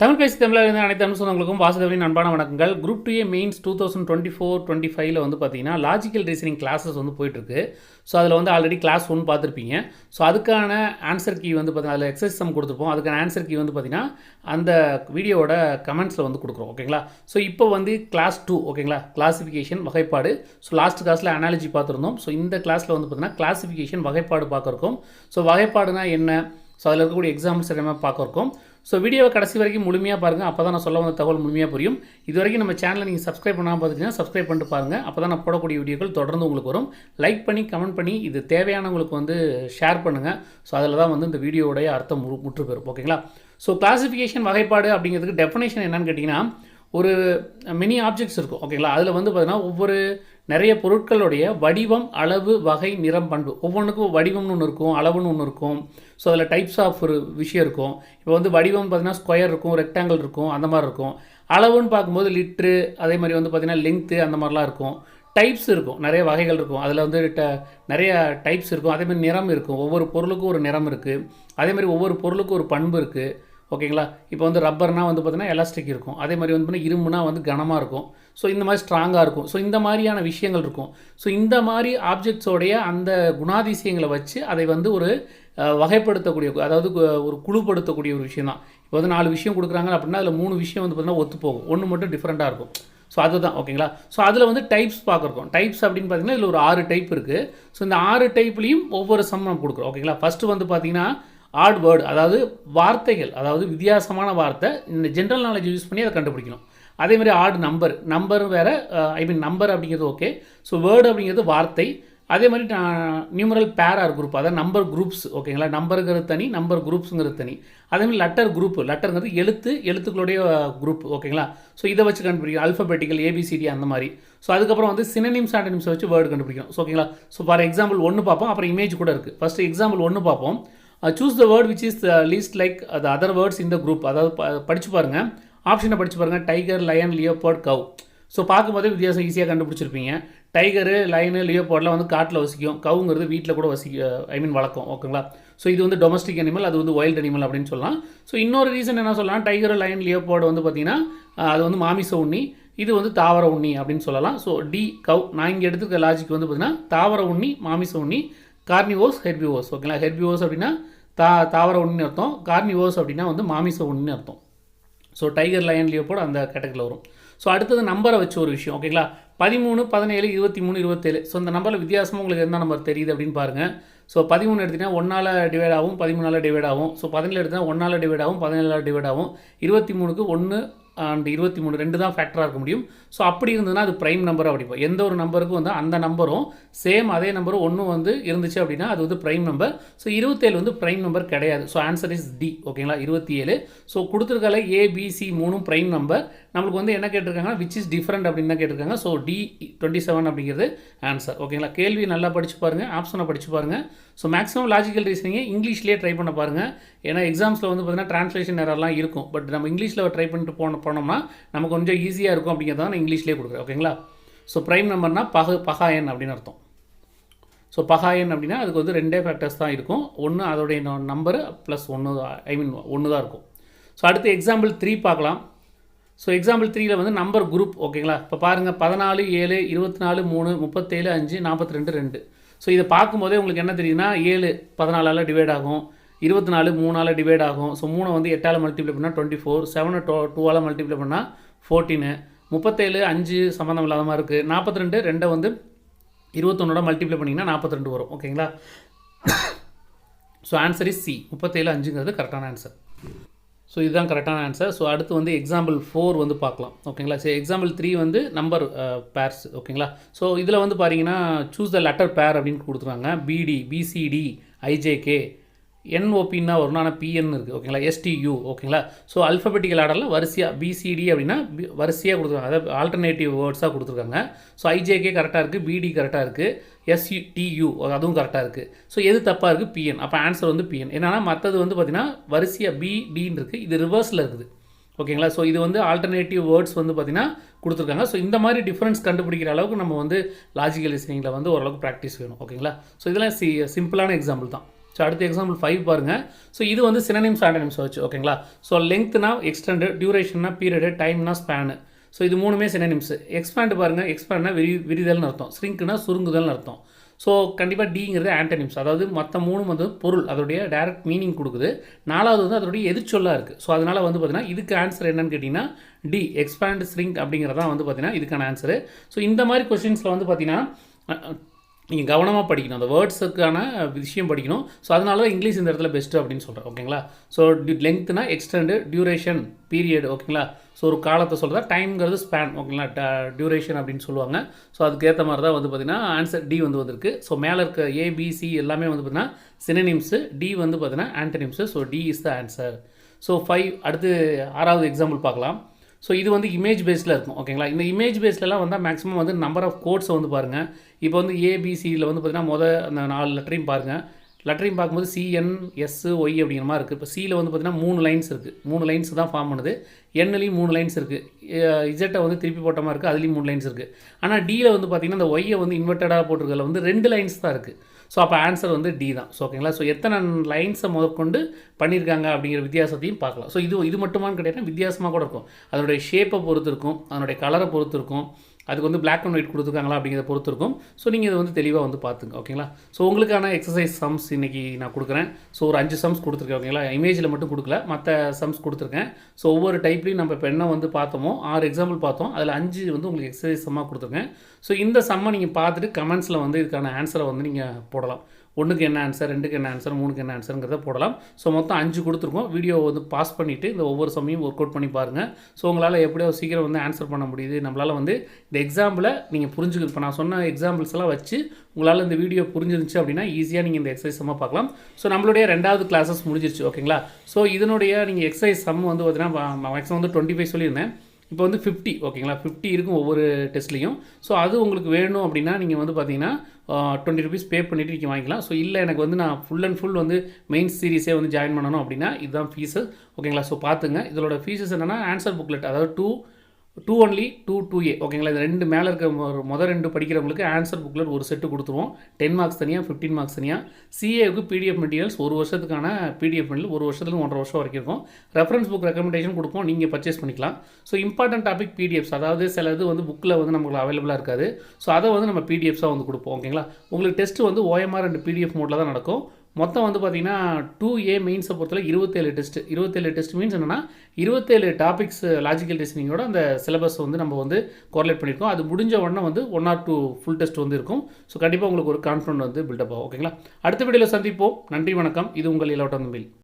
தமிழ் பேசி தமிழில் இருந்த அனைத்து அனுசனங்களுக்கும் வாசுதேவின் அன்பான வணக்கங்கள். Group two A mains two thousand twenty four twenty ஃபைவ்ல வந்து பார்த்தீங்கன்னா லாஜிக்கல் ரீசனிங் கிளாஸஸ் வந்து போயிட்டுருக்கு. ஸோ அதில் வந்து ஆல்ரெடி கிளாஸ் ஒன் பார்த்துருப்பீங்க. ஸோ அதுக்கான ஆன்சர் கீ வந்து பார்த்தீங்கன்னா அதில் எக்ஸசைஸ் நம்ம கொடுத்துருப்போம். அதுக்கான ஆன்சர் கீ வந்து பார்த்தீங்கன்னா அந்த வீடியோவோட கமெண்ட்ஸில் வந்து கொடுக்குறோம். ஓகேங்களா ஸோ இப்போ வந்து கிளாஸ் டூ ஓகேங்களா கிளாஸிஃபிகேஷன் வகைப்பாடு. ஸோ லாஸ்ட் கிளாஸில் அனாலஜி பார்த்துருந்தோம். ஸோ இந்த கிளாஸில் வந்து பார்த்தீங்கன்னா கிளாஸிஃபிகேஷன் வகைப்பாடு பார்க்குறோம் ஸோ வகைப்பாடுனா என்ன? ஸோ அதில் இருக்கக்கூடிய எக்ஸாம்பிள்ஸ் எல்லாமே பார்க்க ஸோ வீடியோவை கடைசி வரைக்கும் முழுமையாக பாருங்கள் அப்போ தான் நான் சொல்ல வந்த தகவல் முழுமையாக புரியும். இது வரைக்கும் நம்ம சேனலை நீங்கள் சப்ஸ்கிரைப் பண்ணாமல் பார்த்துட்டீங்கன்னா சப்ஸ்கிரைப் பண்ணிட்டு பாருங்கள் அப்போ தான் நான் போடக்கூடிய வீடியோக்கள் தொடர்ந்து உங்களுக்கு வரும். லைக் பண்ணி கமெண்ட் பண்ணி இது தேவையானவங்களுக்கு வந்து ஷேர் பண்ணுங்கள் ஸோ அதில் தான் வந்து இந்த வீடியோவுடைய அர்த்தம் முற்று பெறும் ஓகேங்களா ஸோ கிளாசிஃபிகேஷன் வகைப்பாடு அப்படிங்கிறதுக்கு டெஃபினேஷன் என்னன்னு கேட்டிங்கன்னா ஒரு மினி ஆப்ஜெக்ட்ஸ் இருக்கும் ஓகேங்களா அதில் வந்து பார்த்தீங்கன்னா ஒவ்வொரு நிறைய பொருட்களுடைய வடிவம் அளவு வகை நிறம் பண்பு. ஒவ்வொன்றுக்கும் வடிவம்னு ஒன்று இருக்கும் அளவுன்னு ஒன்று இருக்கும். ஸோ அதில் டைப்ஸ் ஆஃப் ஒரு விஷயம் இருக்கும். இப்போ வந்து வடிவம் பார்த்தீங்கன்னா ஸ்கொயர் இருக்கும் ரெக்டாங்கிள் இருக்கும் அந்த மாதிரி இருக்கும். அளவுன்னு பார்க்கும்போது லிட்ரு அதே மாதிரி வந்து பார்த்திங்கன்னா லென்த்து அந்த மாதிரிலாம் இருக்கும். டைப்ஸ் இருக்கும் நிறைய வகைகள் இருக்கும். அதில் வந்து ட நிறைய டைப்ஸ் இருக்கும். அதேமாதிரி நிறம் இருக்கும். ஒவ்வொரு பொருளுக்கும் ஒரு நிறம் இருக்குது அதே மாதிரி ஒவ்வொரு பொருளுக்கும் ஒரு பண்பு இருக்குது ஓகேங்களா? இப்போ வந்து ரப்பர்னால் வந்து பார்த்திங்கன்னா எலாஸ்டிக் இருக்கும். அதே மாதிரி வந்து பார்த்தீங்கன்னா இரும்புனா வந்து கனமாக இருக்கும். ஸோ இந்த மாதிரி ஸ்ட்ராங்காக இருக்கும். ஸோ இந்த மாதிரியான விஷயங்கள் இருக்கும். ஸோ இந்த மாதிரி ஆப்ஜெக்ட்ஸோடைய அந்த குணாதிசயங்களை வச்சு அதை வந்து ஒரு வகைப்படுத்தக்கூடிய அதாவது கு- ஒரு குழுப்படுத்தக்கூடிய ஒரு விஷயம் தான். இப்போ வந்து நாலு விஷயம் கொடுக்குறாங்க அப்படின்னா அதில் மூணு விஷயம் வந்து பார்த்தீங்கன்னா ஒத்து போகும். ஒன்று மட்டும் டிஃப்ரெண்ட்டாக இருக்கும். ஸோ அதுதான். ஓகேங்களா? ஸோ அதில் வந்து டைப்ஸ் பார்க்குறோம் டைப்ஸ் அப்படின்னு பார்த்தீங்கன்னா இதில் ஒரு ஆறு டைப் இருக்குது ஸோ இந்த ஆறு டைப்லேயும் ஒவ்வொரு சம் நம்ம கொடுக்குறோம். ஓகேங்களா? ஃபஸ்ட்டு வந்து பார்த்தீங்கன்னா ஆட் வேர்டு அதாவது வார்த்தைகள் அதாவது வித்தியாசமான வார்த்தை இந்த ஜென்ரல் நாலேஜ் யூஸ் பண்ணி அதை கண்டுபிடிக்கணும். அதேமாதிரி ஆட் நம்பர் நம்பர் வேறு ஐ மீன் நம்பர் அப்படிங்கிறது ஓகே ஸோ வேர்டு அப்படிங்கிறது வார்த்தை. அதே மாதிரி நியூமரல் பேரார் குரூப் அதாவது நம்பர் குரூப்ஸ் ஓகேங்களா நம்பருங்கிறது தனி நம்பர் குரூப்ஸுங்கிறது தனி. அதேமாதிரி லெட்டர் குரூப் லெட்டருங்கிறது எழுத்து எழுத்துக்களுடைய குரூப் ஓகேங்களா ஸோ இதை வச்சு கண்டுபிடிக்கும் அல்ஃபபெட்டிக்கல் ஏபிசிடி அந்த மாதிரி. ஸோ அதுக்கப்புறம் வந்து சினனிம்ஸ் ஆண்டனிம்ஸ் வச்சு வேர்டு கண்டுபிடிக்கணும். ஸோ ஓகேங்களா ஸோ ஃபார் எக்ஸாம்பிள் ஒன்று பார்ப்போம் அப்புறம் இமேஜ் கூட இருக்குது ஃபஸ்ட்டு எக்ஸாம்பிள் ஒன்று பார்ப்போம். Choose the word which is least like the other words இந்த குரூப் அதாவது படித்து படிச்சு ஆப்ஷனை படித்து பாருங்கள் tiger lion leopard cow so பார்க்கும்போதே வித்தியாசம் ஈஸியாக கண்டுபிடிச்சிருப்பீங்க. டைகரு லைனு லியோபர்ட்லாம் வந்து காட்டில் வசிக்கும். கவுங்கிறது வீட்டில் கூட வசிக்க ஐ மீன் வளர்க்கும். ஓகேங்களா ஸோ இது வந்து டொமஸ்டிக் அனிமல் அது வந்து வைல்ட் அனிமல் அப்படின்னு சொல்லலாம். ஸோ இன்னொரு ரீசன் என்ன சொல்லலாம்? டைகர் லைன் லியோபர்ட் வந்து பார்த்தீங்கன்னா uh, அது வந்து மாமிச உண்ணி இது வந்து தாவர உண்ணி அப்படின்னு சொல்லலாம். ஸோ டி கவ் நான் இங்கே எடுத்துக்க லாஜிக் வந்து பார்த்தீங்கன்னா தாவர உண்ணி மாமிச உண்ணி கார்னிவோஸ் ஹெர்பிவோஸ் ஓகேங்களா ஹெர்பிவோஸ் அப்படின்னா தா தாவர உண்ணின்னு அர்த்தம். கார்னிவோஸ் அப்படின்னா வந்து மாமிச உண்ணின்னு அர்த்தம். ஸோ டைகர் லயன் லியோபோர்டு அந்த கேட்டகரியில் வரும். ஸோ அடுத்தது நம்பரை வச்சு ஒரு விஷயம். ஓகேங்களா பதிமூணு பதினேழு இருபத்தி மூணு இருபத்தேழு. ஸோ இந்த நம்பரில் வித்தியாசமாக உங்களுக்கு என்ன நம்பர் தெரியுது அப்படின்னு பாருங்கள் ஸோ பதிமூணு எடுத்தீங்கன்னா ஒன்றால் டிவைட் ஆகும் பதிமூணால் டிவைட் ஆகும். ஸோ பதினேழு எடுத்தீங்கன்னா ஒன்றால் டிவைட் ஆகும் பதினேழால் டிவைட் ஆகும். இருபத்தி மூணுக்கு ஒன்று அண்ட் இருபத்தி மூணு ரெண்டு தான் ஃபேக்டராக இருக்க முடியும். ஸோ அப்படி இருந்ததுன்னா அது ப்ரைம் நம்பராக அப்படிப்போம் எந்த ஒரு நம்பருக்கும் வந்து அந்த நம்பரும் சேம் அதே நம்பரும் ஒன்றும் வந்து இருந்துச்சு அப்படின்னா அது வந்து ப்ரைம் நம்பர் ஸோ இருபத்தேழு வந்து ப்ரைம் நம்பர் கிடையாது. ஸோ ஆன்சர் இஸ் டி ஓகேங்களா இருபத்தி ஏழு ஸோ கொடுத்துருக்கல ஏபிசி மூணும் ப்ரைம் நம்பர் நம்மளுக்கு வந்து என்ன கேட்டிருக்காங்க விச் இஸ் டிஃப்ரெண்ட் அப்படின்னு தான் கேட்டிருக்காங்க. ஸோ டி டுவெண்ட்டி செவன் அப்படிங்கிறது ஆன்சர் ஓகேங்களா கேள்வி நல்லா படிச்சு பாருங்கள் ஆப்ஷனை படிச்சு பாருங்கள் ஸோ மேக்ஸிமம் லாஜிக்கல் ரீசனிங்கை இங்கிலீஷ்லேயே ட்ரை பண்ண பாருங்கள் ஏன்னா எக்ஸாம்ஸில் வந்து பார்த்தீங்கன்னா ட்ரான்ஸ்லேஷன் எரர்லாம் இருக்கும். பட் நம்ம இங்கிலீஷில் ட்ரை பண்ணிட்டு போன போனோம்னா நமக்கு கொஞ்சம் ஈஸியாக இருக்கும் அப்படிங்கிறத நான் இங்கிலீஷ்லேயே கொடுக்குறேன். ஓகேங்களா ஸோ ப்ரைம் நம்பர்னா பக பகாயன் அப்படின்னு அர்த்தம். ஸோ பகாயன் அப்படின்னா அதுக்கு வந்து ரெண்டே ஃபேக்டர்ஸ் தான் இருக்கும். ஒன்று அதோடைய நம்பரு ப்ளஸ் ஒன்று ஐ மீன் ஒன்று தான் இருக்கும். ஸோ அடுத்து எக்ஸாம்பிள் த்ரீ பார்க்கலாம். ஸோ எக்ஸாம்பிள் த்ரீயில் வந்து நம்பர் குரூப் ஓகேங்களா இப்போ பாருங்கள் பதினாலு ஏழு இருபத்தி நாலு மூணு முப்பத்தேழு அஞ்சு நாற்பத்தி ரெண்டு ரெண்டு. ஸோ இதை பார்க்கும்போதே உங்களுக்கு என்ன தெரியுதுன்னா ஏழு பதினாலால் டிவைட் ஆகும். இருபத்தி நாலு மூணால் டிவைட் ஆகும். ஸோ மூணை வந்து எட்டால் மல்டிப்ளை பண்ணால் டுவெண்ட்டி ஃபோர் செவனை டூ டூவால் மல்டிப்ளை பண்ணால் ஃபோர்டீனு முப்பத்தேழு அஞ்சு சம்மந்தம் இல்லாத மாதிரி இருக்குது நாற்பத்தி ரெண்டு ரெண்டை வந்து இருபத்தொன்னோட மல்டிப்ளை பண்ணிங்கன்னா நாற்பத்தி ரெண்டு வரும் ஓகேங்களா ஸோ ஆன்சர் இஸ் சி முப்பத்தேழு அஞ்சுங்கிறது கரெக்டான ஆன்சர் ஸோ இதுதான் கரெக்டான ஆன்சர் ஸோ அடுத்து வந்து எக்ஸாம்பிள் ஃபோர் வந்து பார்க்கலாம். ஓகேங்களா சரி எக்ஸாம்பிள் த்ரீ வந்து நம்பர் பேர்ஸ் ஓகேங்களா ஸோ இதில் வந்து பார்த்தீங்கன்னா சூஸ் த லெட்டர் பேர் அப்படின்னு கொடுத்துருக்காங்க. பிடி பிசிடி ஐஜேகே என்ஓபின்னா வரும் ஆனால் பிஎன் இருக்குது ஓகேங்களா எஸ்டியூ ஓகேங்களா ஸோ அல்ஃபபெட்டிக்கல் ஆர்டரில் வரிசையாக பிசிடி அப்படின்னா வரிசையாக கொடுத்துருக்காங்க. அதாவது ஆல்டர்னேட்டிவ் வேர்ட்ஸாக கொடுத்துருக்காங்க. ஸோ ஐஜேகே கரெக்டாக இருக்குது பிடி கரெக்டாக இருக்குது எஸ்யூ டியூ அதுவும் கரெக்டாக இருக்குது ஸோ எது தப்பாக இருக்குது பிஎன் அப்போ ஆன்சர் வந்து பிஎன் என்னன்னா மற்றது வந்து பார்த்திங்கன்னா வரிசையாக பிடின்னு இருக்குது இது ரிவர்ஸில் இருக்குது. ஓகேங்களா ஸோ இது வந்து ஆல்டர்னேட்டிவ் வேர்ட்ஸ் வந்து பார்த்தீங்கன்னா கொடுத்துருக்காங்க. ஸோ இந்த மாதிரி டிஃப்ரென்ஸ் கண்டுபிடிக்கிற அளவுக்கு நம்ம வந்து லாஜிக்கல் லிசனிங்கில் வந்து ஓரளவுக்கு ப்ராக்டிஸ் வேணும். ஓகேங்களா ஸோ இதெல்லாம் சி சிம்பிளான எக்ஸாம்பிள் தான். ஸோ அடுத்த எக்ஸாம்பிள் ஃபைவ் பாருங்கள் ஸோ இது வந்து சினனிம்ஸ் ஆண்டனிம்ஸ் வச்சு ஓகேங்களா ஸோ லெங்க்த்னா எக்ஸ்டெண்டு டியூரேஷன்னா பீரியடு டைம்னா ஸ்பேனு ஸோ இது மூணுமே சினனிம்ஸ் எக்ஸ்பேண்ட் பாருங்கள் எக்ஸ்பேண்ட்னா விரி விரிதல்னு அர்த்தம். ஸ்ரிங்க்னா சுருங்குதல்னு அர்த்தம். ஸோ கண்டிப்பாக டிங்கிறது ஆண்டனிம்ஸ் அதாவது மற்ற மூணும் வந்து பொருள் அதோடைய டைரக்ட் மீனிங் கொடுக்குது. நாலாவது வந்து அதோடைய எதிர்ச்சொல்லாக இருக்குது ஸோ அதனால் வந்து பார்த்திங்கன்னா இதுக்கு ஆன்சர் என்னன்னு கேட்டிங்கன்னா டி எக்ஸ்பேண்ட் ஸ்ரிங்க் அப்படிங்கிறதான் வந்து பார்த்திங்கன்னா இதுக்கான ஆன்சரு ஸோ இந்த மாதிரி கொஷின்ஸில் வந்து பார்த்திங்கன்னா நீங்கள் கவனமாக படிக்கணும். அந்த வேர்ட்ஸுக்கான விஷயம் படிக்கணும். ஸோ அதனால தான் இங்கிலீஷ் இந்த இடத்துல பெஸ்ட்டு அப்படின்னு சொல்கிறேன் ஓகேங்களா? ஸோ லென்த்துனா எக்ஸ்டெண்டு டியூரேஷன் பீரியட் ஓகேங்களா? ஸோ ஒரு காலத்தை சொல்கிறதா டைம்ங்கிறது ஸ்பேன் ஓகேங்களா? டியூரேஷன் அப்படின்னு சொல்லுவாங்க. ஸோ அதுக்கு ஏற்ற மாதிரி தான் வந்து பார்த்திங்கன்னா ஆன்சர் டி வந்து வந்திருக்கு. ஸோ மேலே இருக்க ஏபிசி எல்லாமே வந்து பார்த்திங்கன்னா சினனிம்ஸு டி வந்து பார்த்திங்கன்னா antonyms so D is the answer so five அடுத்து ஆறாவது எக்ஸாம்பிள் பார்க்கலாம். ஸோ இது வந்து இமேஜ் பேஸில் இருக்கும் ஓகேங்களா இந்த இமேஜ் பேஸ்லலாம் வந்தால் மேக்ஸிமம் வந்து நம்பர் ஆஃப் கோட்ஸை வந்து பாருங்கள் இப்போ வந்து ஏபிசியில் வந்து பார்த்தீங்கன்னா மொதல் அந்த நாலு லெட்டரையும் பாருங்கள் லெட்டரையும் பார்க்கும்போது சிஎன் எஸ் ஒய் அப்படிங்கிற மாதிரி இருக்குது இப்போ சியில் வந்து பார்த்தீங்கன்னா மூணு லைன்ஸ் இருக்குது மூணு லைன்ஸ் தான் ஃபார்ம் பண்ணுது. என்லேயும் மூணு லைன்ஸ் இருக்குது இஜெட்டை வந்து திருப்பி போட்ட மாதிரி இருக்குது அதுலேயும் மூணு லைன்ஸ் இருக்குது ஆனால் டியில் வந்து பார்த்தீங்கன்னா இந்த ஒய்யை வந்து இன்வெர்ட்டடாக போட்டிருக்கிறதுல வந்து ரெண்டு லைன்ஸ் தான் இருக்குது ஸோ அப்போ ஆன்சர் வந்து டி தான். ஸோ ஓகேங்களா ஸோ எத்தனை லைன்ஸை முதற்கொண்டு பண்ணியிருக்காங்க அப்படிங்கிற வித்தியாசத்தையும் பார்க்கலாம். ஸோ இது இது மட்டுமான்னு கேட்டிங்கன்னா வித்தியாசமாக கூட இருக்கும். அதனுடைய ஷேப்பை பொறுத்து இருக்கும். அதனுடைய கலரை பொறுத்து இருக்கும். அதுக்கு வந்து பிளாக் அண்ட் ஒயிட் கொடுத்துருக்காங்களா அப்படிங்கிறத பொறுத்து இருக்கும் ஸோ நீங்கள் இதை வந்து தெளிவாக வந்து பார்த்துங்க ஓகேங்களா ஸோ உங்களுக்கான எக்ஸசைஸ் சம்ஸ் இன்றைக்கி நான் கொடுக்குறேன். ஸோ ஒரு அஞ்சு சம்ஸ் கொடுத்துருக்கேன் ஓகேங்களா இமேஜில் மட்டும் கொடுக்கல மற்ற சம்ஸ் கொடுத்துருக்கேன். ஸோ ஒவ்வொரு டைப்லையும் நம்ம இப்போ என்ன வந்து பார்த்தோமோ ஆறு எக்ஸாம்பிள் பார்த்தோம். அதில் அஞ்சு வந்து உங்களுக்கு எக்ஸசைஸ் சம்மாக கொடுத்துருக்கேன். ஸோ இந்த சம்மை நீங்கள் பார்த்துட்டு கமெண்ட்ஸில் வந்து இதுக்கான ஆன்சரை வந்து நீங்கள் போடலாம். ஒன்றுக்கு என்ன ஆன்சர் ரெண்டுக்கு என்ன ஆன்சர் மூணுக்கு என்ன ஆன்சருங்கிறத போடலாம். ஸோ மொத்தம் அஞ்சு கொடுத்துருக்கோம். வீடியோ வந்து பாஸ் பண்ணிவிட்டு இந்த ஒவ்வொரு சமயம் ஒர்க் அவுட் பண்ணி பாருங்கள் ஸோ உங்களால் எப்படியோ சீக்கிரம் வந்து ஆன்சர் பண்ண முடியுது. நம்மளால் வந்து இந்த எக்ஸாம்பிளை நீங்கள் புரிஞ்சுக்க இப்போ நான் சொன்ன எக்ஸாம்பிள்ஸ் எல்லாம் வச்சு உங்களால் இந்த வீடியோ புரிஞ்சிருந்துச்சு அப்படின்னா ஈஸியாக நீங்கள் இந்த எக்ஸசைஸ் சம்மாக பார்க்கலாம். ஸோ நம்மளுடைய ரெண்டாவது கிளாஸஸ் முடிஞ்சிருச்சு ஓகேங்களா ஸோ இதனுடைய நீங்கள் எக்ஸசைஸ் சம் வந்து பார்த்தீங்கன்னா மேக்ஸிமம் வந்து டுவெண்ட்டி ஃபைவ் சொல்லியிருந்தேன். இப்போ வந்து ஃபிஃப்டி ஓகேங்களா? ஃபிஃப்டி இருக்கும் ஒவ்வொரு டெஸ்ட்லேயும் ஸோ அது உங்களுக்கு வேணும் அப்படின்னா நீங்கள் வந்து பார்த்தீங்கன்னா டுவெண்ட்டி ருபீஸ் பே பண்ணிவிட்டு நீங்கள் வாங்கிக்கலாம். ஸோ இல்லை எனக்கு வந்து நான் ஃபுல் அண்ட் ஃபுல் வந்து மெயின் சீரிஸே வந்து ஜாயின் பண்ணணும் அப்படின்னா இதுதான் ஃபீஸு ஓகேங்களா? ஸோ பார்த்துங்க இதோட ஃபீஸஸ் என்னென்னா ஆன்சர் புக்லெட் அதாவது two two only two two A ஓகேங்களா இது ரெண்டு மேலே இருக்க மொதல் ரெண்டு படிக்கிறவங்களுக்கு ஆன்சர் புக்கில் ஒரு செட்டு கொடுத்துருவோம். டென் மார்க்ஸ் தனியாக ஃபிஃப்டீன் மார்க்ஸ் தனியாக சிஏவுக்கு பிடிஎஃப் மெட்டீரியல்ஸ் ஒரு வருஷத்துக்கான பிடிஎஃப் மெட்டீரியல் ஒரு வருஷத்துல ஒன்றரை வருஷம் வரைக்கும் இருக்கும். ரெஃபரன்ஸ் புக் ரெக்கமெண்டேஷன் கொடுப்போம் நீங்கள் பர்ச்சேஸ் பண்ணிக்கலாம். ஸோ இம்பார்ட்டன்ட் டாபிக் பிடிஎஃப்ஸ் அதாவது சில இது வந்து புக்கில் வந்து நமக்கு அவைலபிளாக இருக்காது. ஸோ அதை வந்து நம்ம பிடிஎஃப்ஸாக வந்து கொடுப்போம் ஓகேங்களா உங்களுக்கு டெஸ்ட் வந்து ஓஎம்ஆர் ரெண்டு பிடிஎஃப் மோட்டில் தான் நடக்கும். மொத்தம் வந்து பார்த்தீங்கன்னா டூ ஏ மெயின்ஸை பொறுத்தவரை இருபத்தேழு டெஸ்ட் இருபத்தேழு டெஸ்ட் மீன்ஸ் என்னென்னா இருபத்தேழு டாபிக்ஸ் லாஜிக்கல் ரீசனிங்கோட அந்த சிலபஸ் வந்து நம்ம வந்து கோரிலேட் பண்ணியிருக்கோம். அது முடிஞ்ச உடனே வந்து one or two full test வந்து இருக்கும். ஸோ கண்டிப்பாக உங்களுக்கு ஒரு கான்ஃபிடன்ட் வந்து பில்டப் ஆகும். ஓகேங்களா அடுத்த வீடியோவில் சந்திப்போம். நன்றி வணக்கம். இது உங்கள் இலவட்டம் பில்